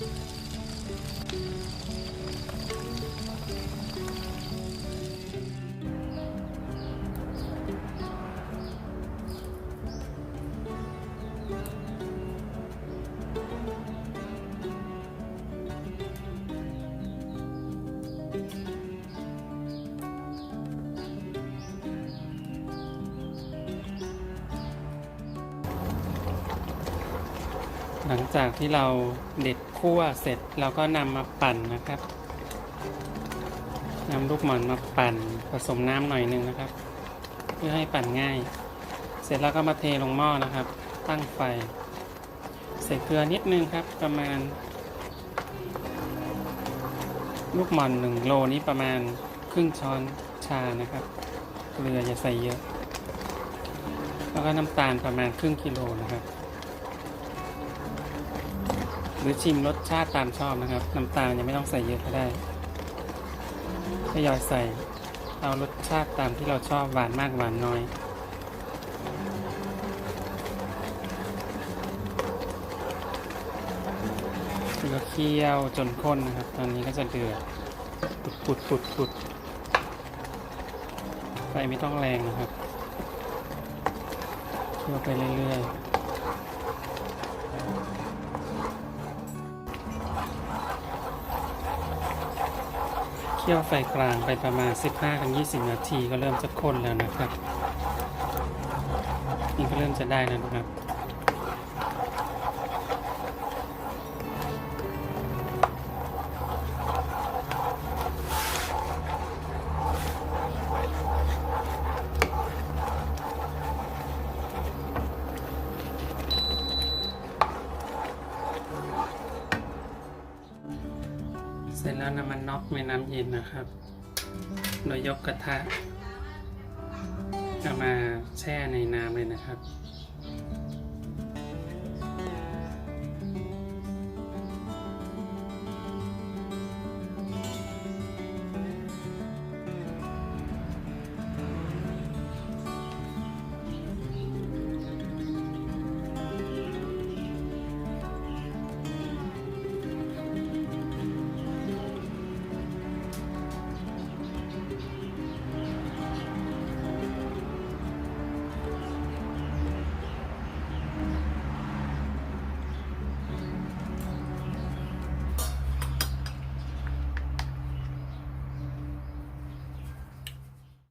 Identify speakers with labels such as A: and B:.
A: Thank you. หลังจากที่เราเด็ดคั่วเสร็จเราก็นำมาปั่นนะครับนำลูกหม่อนมาปั่นผสมน้ำหน่อยหนึงนะครับ เพื่อให้ปั่นง่าย เสร็จแล้วก็มาเทลงหม้อนะครับ ตั้งไฟ ใส่เกลือนิดนึงครับ ประมาณ ลูกหม่อนหนึ่งโลนี้ประมาณครึ่งช้อนชานะครับ เกลืออย่าใส่เยอะ แล้วก็น้ำตาลประมาณครึ่งกิโลนะครับ หรือชิมรสชาติตามชอบนะครับ น้ำตาลยังไม่ต้องใส่เยอะก็ได้ทยอยใส่เอารสชาติตามที่เราชอบหวานมากหวานน้อยแล้วเคี่ยวจนข้นนะครับ ตอนนี้ก็จะเดือดปุดปุดปุดปุดไฟไม่ต้องแรงนะครับเคี่ยวไปเรื่อยๆ เคี่ยวไฟกลางไปประมาณ 15-20 นาทีก็เริ่มจะข้นแล้วนะครับ นี่ก็เริ่มจะได้แล้วนะครับ เสร็จแล้วนำมันน็อกในน้ำเย็นนะครับ โดยยกกระทะเอามาแช่ในน้ำเลยนะครับ